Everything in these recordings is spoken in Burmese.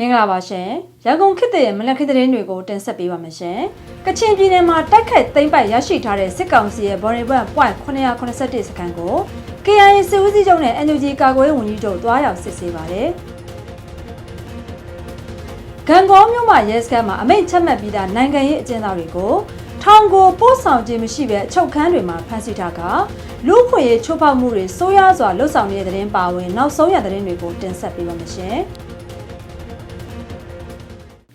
မင်္ဂလာပါရှင်ရန်ကုန်ခေတ်တဲ့မနက်ခေတ်သတင်းတွေကိုတင်ဆက်ပေးပါမယ်ရှင်ကချင်ပြည်နယ်မှာတိုက်ခိုက်သိမ်းပိုက်ရရှိထားတဲ့စစ်ကောင်စီရဲ့ဘော်ရီဘတ် .981 စခန်းကို KIA စစ်ဦးစီးချုပ်နဲ့ NUG ကာကွယ်ရေးဝန်ကြီးတို့တွားရောက်စစ်ဆေးပါတယ်ဂံကောမြို့မှာရဲစခန်းမှာအမိန့်ချက်မှတ်ပြီးသားနိုင်ငံရေးအကျဉ်းသားတွေကိုထောင်ကိုပို့ဆောင်ခြင်းမရှိဘဲအချုပ်ခန်းတွေမှာဖမ်းဆီးထားကလူခွေရေးချိုးဖောက်မှုတွေဆိုးရွားစွာလှုပ်ဆောင်နေတဲ့တဲ့တင်ပါဝင်နောက်ဆုံးရတဲ့တင်တွေကိုတင်ဆက်ပေးပါမယ်ရှင်။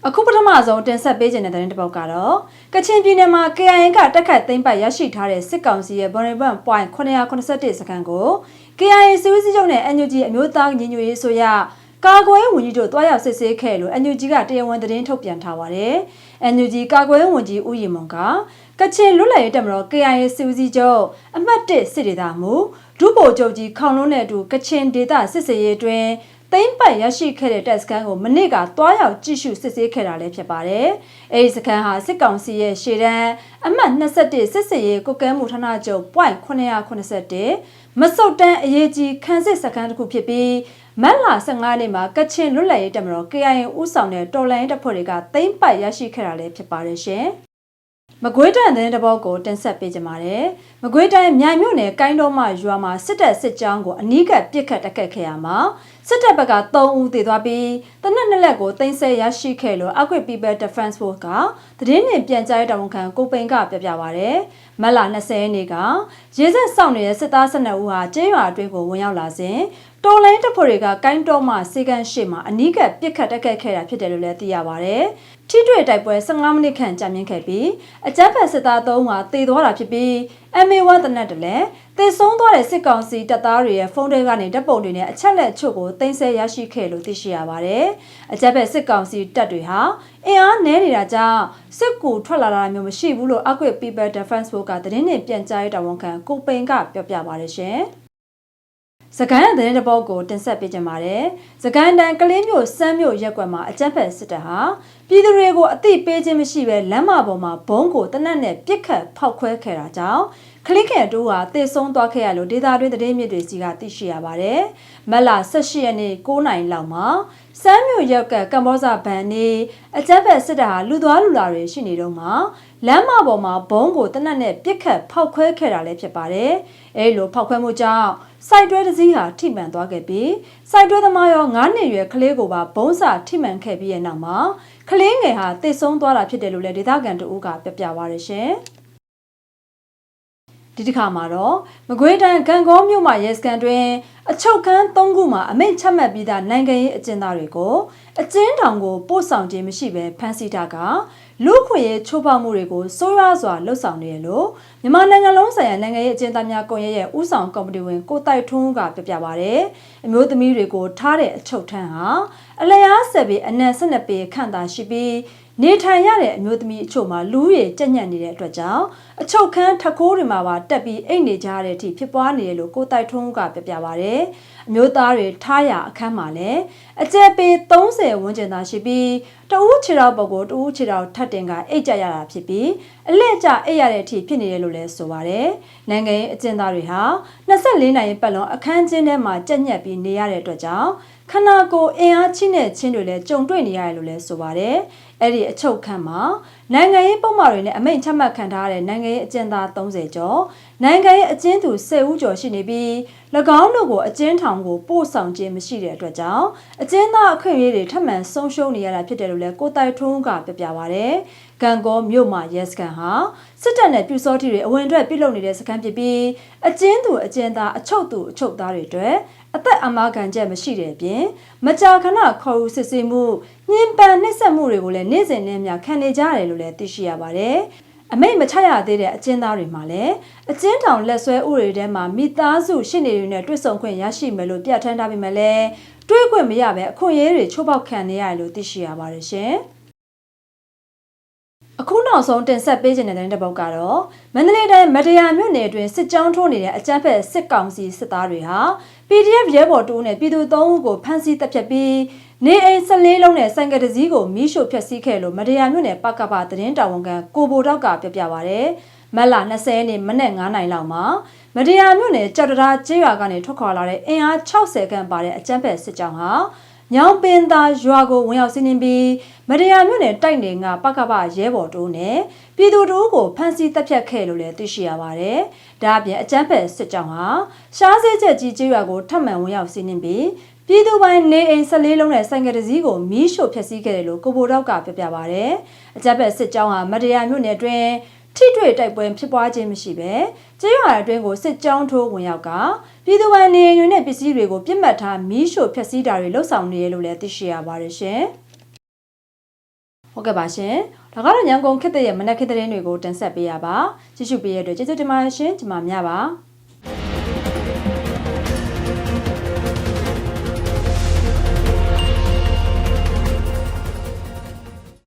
အခုပထမဆုံးတင်ဆက်ပေးခြင်းတဲ့သတင်းတစ်ပုဒ်ကတော့ကချင်ပြည်နယ်မှာ KIA ကတက်ခတ်သိမ်းပိုက်ရရှိထားတဲ့စစ်ကောင်စီရဲ့ Bonneban Point 981စခန်းကို KIA စစ်ဦးစီးချုပ်နဲ့ NUG အမျိုးသားညီညွတ်ရေးဆိုရကာကွယ်ဝန်ကြီးတို့တွားရောက်စစ်ဆေးခဲ့လို့ NUG ကတရားဝင်သတင်းထုတ်ပြန်ထားပါတယ်။ NUG ကာကွယ်ဝန်ကြီးဦးရီမွန်ကကချင်လွတ်လပ်ရေးတပ်မတော် KIA စစ်ဦးစီးချုပ်အမှတ်1စစ်ဒေသမူဒုဗိုလ်ချုပ်ကြီးခေါင်လွန်းနဲ့အတူကချင်ဒေသစစ်စေးရေးအတွင်း သိမ့်ပတ်ရရှိခဲ့တဲ့တပ်စခန်းကိုမနေ့ကတွားရောက်ကြည့်ရှုစစ်ဆေးခဲ့တာလည်းဖြစ်ပါတယ်။အဲဒီစခန်းဟာစစ်ကောင်စီရဲ့ရှေ့တန်းအမှတ်21စစ်စေးရေးကုကဲမှုဌာနချုပ် .981 မစုတ်တန်းအရေးကြီးခန်းစစ်စခန်းတစ်ခုဖြစ်ပြီးမတ်လ15နေ့မှာကချင်လွတ်လပ်ရေးတပ်မတော် KIA ဦးဆောင်တဲ့တော်လိုင်းတပ်ဖွဲ့တွေကသိမ့်ပတ်ရရှိခဲ့တာလည်းဖြစ်ပါတယ်ရှင်။ မကွေးတန်တဲ့တဘောကိုတင်ဆက်ပေးကြပါမယ်။မကွေးတိုင်းမြိုင်မြို့နယ်ကိုင်းတော်မှရွာမှာစစ်တပ်စစ်ကြောင်းကိုအနီးကပ်ပစ်ခတ်တက်ခတ်ခဲ့ရမှာစစ်တပ်ဘက်က3ဦးသေသွားပြီးတနက်နှစ်လက်ကိုတင်ဆက်ရရှိခဲ့လို့အကွေ People Defense Force ကသတင်းနဲ့ပြန်ကြားရေးတာဝန်ခံကိုပိန်ကပြပြပါဗျ။မတ်လ20ရက်နေ့ကရေဆက်ဆောင်နေတဲ့စစ်သား12ဦးဟာကျေးရွာအတွင်းကိုဝင်ရောက်လာစဉ် တော်လိုင်းတပ်ဖွဲ့တွေကကိုင်းတော်မှစေကန်ရှိမှာအနီးကပ်ပစ်ခတ်တက်ခတ်ခဲ့တာဖြစ်တယ်လို့လည်းသိရပါဗျ။ထိတွေ့တိုက်ပွဲ15မိနစ်ခန့်ကြာမြင့်ခဲ့ပြီးအကြမ်းဖက်စစ်သား3ဦးဟာတေသွားတာဖြစ်ပြီး MA1 တနက်တလဲတေဆုံးသွားတဲ့စစ်ကောင်စီတပ်သားတွေရဲ့ဖုန်းထဲကနေဓာတ်ပုံတွေနဲ့အချက်လက်ချုပ်ကိုတင်ဆက်ရရှိခဲ့လို့သိရှိရပါတယ်။အကြမ်းဖက်စစ်ကောင်စီတပ်တွေဟာအင်အားနည်းနေတာကြောင့်စစ်ကူထွက်လာတာမျိုးမရှိဘူးလို့အကွေ People Defense Force ကသတင်းနဲ့ပြန်ကြားရေးတာဝန်ခံကိုပိန်ကပြောပြပါတယ်ရှင်။ စကိုင်းရတဲ့တပုတ်ကိုတင်ဆက်ပေးကြပါမယ်။စကိုင်းတန်ကလေးမျိုးစမ်းမျိုးရက်ကွက်မှာအကြက်ဖက်စစ်တပ်ဟာပြည်သူတွေကိုအသိပေးခြင်းမရှိဘဲလမ်းမပေါ်မှာဘုံကိုတနက်နဲ့ပြစ်ခတ်ဖောက်ခွဲခဲ့တာကြောင့် ခလစ်ကန်တိုးဟာတေဆုံးသွားခဲ့ရလို့ဒေတာတွင်သတင်းမြစ်တွေစီကသိရှိရပါတယ်။မက်လာ18ရက်နေ့9နိုင်လောက်မှာစမ်းမြို့ရက်ကကမ္ဘောဇဘန်နေအကြက်ဖက်စစ်တပ်ဟာလူသွားလူလာတွေရှိနေတော့မှာလမ်းမပေါ်မှာဘုံကိုတနက်နဲ့ပြစ်ခတ်ဖောက်ခွဲခဲ့တာလည်းဖြစ်ပါတယ်။အဲလိုဖောက်ခွဲမှုကြောင့်စိုက်တွဲတစ်စီးဟာထိမှန်သွားခဲ့ပြီးစိုက်တွဲသမားရော9နှစ်ရွယ်ကလေးကိုပါဘုံစာထိမှန်ခဲ့ပြီးတဲ့နောက်မှာကလေးငယ်ဟာတိတ်ဆုံးသွားတာဖြစ်တယ်လို့လည်းဒေသခံတအူးကပြပြပါရရှင်။ ဒီတစ်ခါမှာတော့မကွေးတိုင်းကံကောမြို့မှာရဲစခန်းတွင်အချုပ်ခန်း၃ခုမှာအမိန့်ချမှတ်ပြီးသားနိုင်ငံရေးအကျဉ်းသားတွေကိုအကျဉ်းထောင်ကိုပို့ဆောင်ခြင်းမရှိဘဲဖမ်းဆီးတာကလူခွေရေးချိုးဖောက်မှုတွေကိုစိုးရွားစွာလှုပ်ဆောင်နေရလို့မြန်မာနိုင်ငံလုံးဆိုင်ရာနိုင်ငံရေးအကျဉ်းသားများကွန်ရက်ရဲ့ဥဆောင်ကော်မတီဝင်ကိုတိုက်ထွန်းကပြပြပါဗျ။အမျိုးသမီးတွေကိုထားတဲ့အချုပ်ထမ်းဟာအလျားဆက်ပြီးအနက်၁၂ပေခန့်သာရှိပြီးနေထိုင်ရတဲ့အမျိုးသမီးအချို့မှာလူရည်ကြက်ညက်နေတဲ့အတွက်ကြောင့်အချုပ်ခန်းထခိုးတွေမှာပါတက်ပြီးအိတ်နေကြတဲ့အထိဖြစ်ပွားနေတယ်လို့ကိုတိုက်ထွန်းကပြပြပါဗျ။အမျိုးသားတွေထားရအခန်းမှာလည်းအကျက်ပေ30ဝန်းကျင်သာရှိပြီးတဦးခြေတော်ပုဂ္ဂိုလ်တဦးခြေတော်ထပ်တင်ကအိတ်ကြရတာဖြစ်ပြီးအလက်ကျအိတ်ရတဲ့အထိဖြစ်နေတယ်လို့လည်းဆိုပါတယ်။နိုင်ငံရေးအကျဉ်းသားတွေဟာ24နိုင်ပတ်လုံးအခန်းချင်းထဲမှာကြက်ညက်ပြီးနေရတဲ့အတွက်ကြောင့်ခန္ဓာကိုယ်အင်အားချင်းတဲ့ချင်းတွေလည်းကြုံတွေ့နေရတယ်လို့လည်းဆိုပါတယ်။အဲ့ဒီအချုပ်ခန်းမှာ နိုင်ငံရေးပုံမှန်တွေနဲ့အမိန့်ချမှတ်ခံထားတဲ့နိုင်ငံရေးအကျဉ်းသား30ကျော်နိုင်ငံရေးအကျဉ်းသူ10ဦးကျော်ရှိနေပြီး၎င်းတို့ကိုအကျဉ်းထောင်ကိုပို့ဆောင်ခြင်းမရှိတဲ့အတွက်ကြောင့်အကျဉ်းသားအခွင့်အရေးတွေထပ်မံဆုံးရှုံးနေရတာဖြစ်တယ်လို့လည်းကိုတိုက်ထွန်းကပြပြပါဗျ။ကံကောမြို့မှာရဲစခန်းဟာစစ်တပ်နဲ့ပြူစောတိတွေအဝင်အတွက်ပြုလုပ်နေတဲ့စခန်းဖြစ်ပြီးအကျဉ်းသူအကျဉ်းသားအချုပ်သူအချုပ်သားတွေအတွက်အသက်အမာခံချက်မရှိတဲ့အပြင်မကြာခဏခေါ်ယူစစ်ဆေးမှု ညှဉ်းပန်းနှိပ်စက်မှုတွေကိုလည်းနေ့စဉ်နဲ့မျှခံနေကြရတယ်လို့လည်းသိရှိရပါတယ်။အမိတ်မချရသေးတဲ့အကျဉ်းသားတွေမှာလည်းအကျဉ်းထောင်လက်ဆွဲဥတွေထဲမှာမိသားစုရှင်းနေတွေနဲ့တွေ့ဆုံခွင့်ရရှိမယ်လို့ပြဋ္ဌာန်းထားပြီးမှလည်းတွေ့ခွင့်မရဘဲအခွင့်အရေးတွေချိုးဖောက်ခံနေရတယ်လို့သိရှိရပါတယ်ရှင်။အခုနောက်ဆုံးတင်ဆက်ပေးခြင်းတဲ့တဲ့ပုတ်ကတော့မန္တလေးတိုင်းမတရားမြို့နယ်အတွင်းစစ်ကြောင်းထိုးနေတဲ့အကြမ်းဖက်စစ်ကောင်စီစစ်သားတွေဟာ PDF ရဲဘော်တူနဲ့ပြည်သူ၃ဦးကိုဖမ်းဆီးတပ်ဖြတ်ပြီး နေအိမ်14လုံးနဲ့ဆိုင်ကယ်တစ်စီးကိုမီးရှို့ဖျက်ဆီးခဲ့လို့မတရားမြို့နယ်ပကပသတင်းတာဝန်ခံကိုဘိုတောက်ကပြောပြပါရယ်မက်လာ20ရက်နေ့မနက်9နိုင်လောက်မှာမတရားမြို့နယ်ကြောက်တရားကျေးရွာကနေထွက်ခွာလာတဲ့အင်အား60ခန့်ပါတဲ့အကြမ်းဖက်စစ်ကြောင်းဟာညောင်ပင်သာရွာကိုဝင်ရောက်စီးနင်းပြီးမတရားမြို့နယ်တိုက်နယ်ကပကပရဲဘော်တို့နဲ့ပြည်သူတို့ကိုဖမ်းဆီးတပ်ဖြတ်ခဲ့လို့လည်းသိရှိရပါတယ်။ဒါအပြင်အကြမ်းဖက်စစ်ကြောင်းဟာရှားစေးချက်ကြီးကျေးရွာကိုထပ်မံဝင်ရောက်စီးနင်းပြီး ပြည်သူပိုင်းနေအိမ်14လုံးနဲ့ဆိုင်ကယ်တစ်စီးကိုမီးရှို့ဖျက်ဆီးခဲ့တယ်လို့ကိုဘိုတော့ကပြောပြပါဗျ။အကြမ်းဖက်စစ်ကြောင်းဟာမတရားမြို့နယ်အတွင်းထိတွေ့တိုက်ပွဲဖြစ်ပွားခြင်းမရှိဘဲကျေးရွာအတွင်းကိုစစ်ကြောင်းထိုးဝင်ရောက်ကပြည်သူပိုင်းနေအိမ်တွေနဲ့ပစ္စည်းတွေကိုပြစ်မှတ်ထားမီးရှို့ဖျက်ဆီးတာတွေလှုပ်ဆောင်နေရလို့လည်းသိရှိရပါတယ်ရှင်။ဟုတ်ကဲ့ပါရှင်။ဒါကတော့ညောင်ကုန်ခစ်တဲ့ရဲ့မနက်ခစ်တဲ့တွေကိုတင်ဆက်ပေးရပါ။ကြည့်ရှုပေးရတဲ့အတွက်ကျေးဇူးတင်ပါတယ်ရှင်။ဒီမှာမြပါ။